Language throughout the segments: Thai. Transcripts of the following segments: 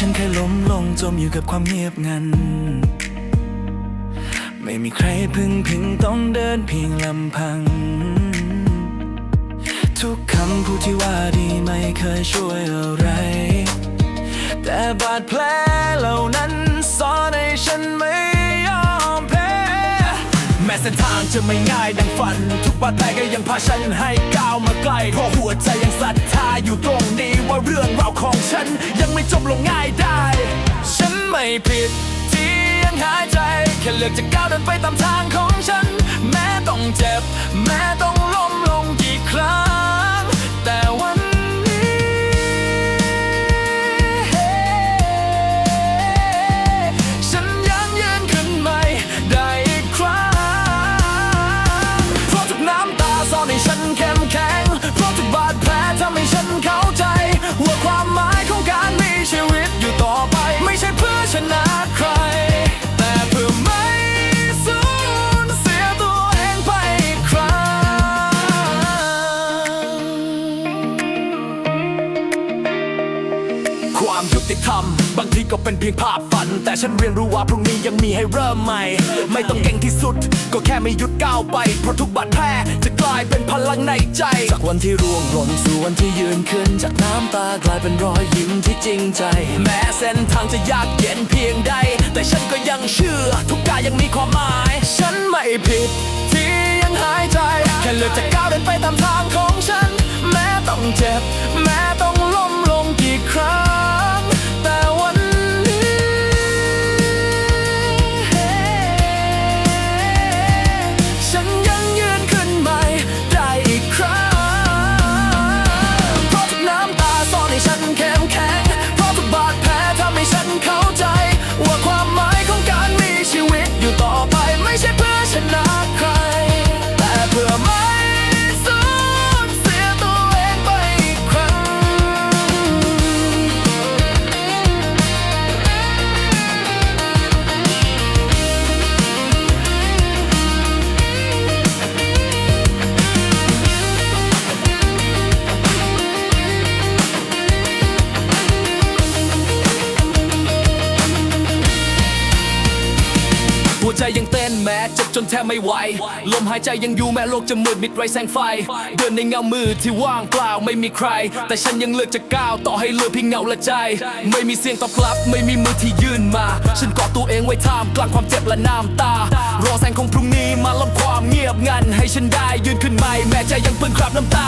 ฉันเคยล้มลงจมอยู่กับความเงียบงัน ไม่มีใครพึ่งพิงต้องเดินเพียงลำพัง ทุกคำพูดที่ว่าดีไม่เคยช่วยอะไร แต่บาดแผลเหล่านั้นสอนให้ฉันไม่ยอมแพ้ แม้เส้นทางจะไม่ง่ายดังฝัน ทุกบาดแผลก็ยังพาฉันให้ก้าวมาไกลเพราะหัวใจยังศรั ไม่จบลงง่ายได้ ฉันไม่ผิดที่ยังหายใจ แค่เลือกจะก้าวเดินไปตามทางของฉัน แม้ต้องเจ็บ แม้ต้องล้มลง ชนะใคร แต่เพื่อไม่สูญเสียตัวเองไปอีกครั้ง ความยุติธรรม บางทีก็เป็นเพียงภาพฝัน แต่ฉันเรียนรู้ว่าพรุ่งนี้ยังมีให้เริ่มใหม่ ไม่ต้องเก่งที่สุด ก็แค่ไม่หยุดก้าวไป เพราะทุกบาดแผลจะกลายเป็นพลังในใจ จากวันที่ร่วงหล่นสู่วันที่ยืนขึ้น จากน้ำตากลายเป็นรอยยิ้มที่จริงใจ แม้เส้นทางจะยากเย็นเพียงใด แต่ฉันก็ยังเชื่อ ทุกกายยังมีความหมาย ฉันไม่ผิดที่ยังหายใจ แค่เลือกจะก้าวเดินไปตามทางของฉัน แม้ต้องเจ็บแม้ วใจยังเต้นแม้เจ็บจนแทบไม่ไหว ลมหายใจยังอยู่แม้โลกจะมืดมิดไรแสงไฟ เดินในเงามืดที่ว่างเปล่าไม่มีใคร แต่ฉันยังเลือกจะก้าวต่อให้เหลือเพียงเงาและใจ ไม่มีเสียงตอบรับ ไม่มีมือที่ยื่นมา ฉันกอดตัวเองไว้ท่ามกลางความเจ็บและน้ำตา รอแสงของพรุ่งนี้มาลบความเงียบงัน ให้ฉันได้ยืนขึ้นใหม่แม้ใจยังเปื้อนคราบน้ำตา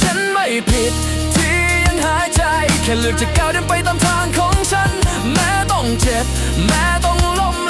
ฉันไม่ผิดที่ยังหายใจ แค่เลือกจะก้าวเดินไปตามทางของฉัน แม้ต้องเจ็บ แม้ต้องล้ม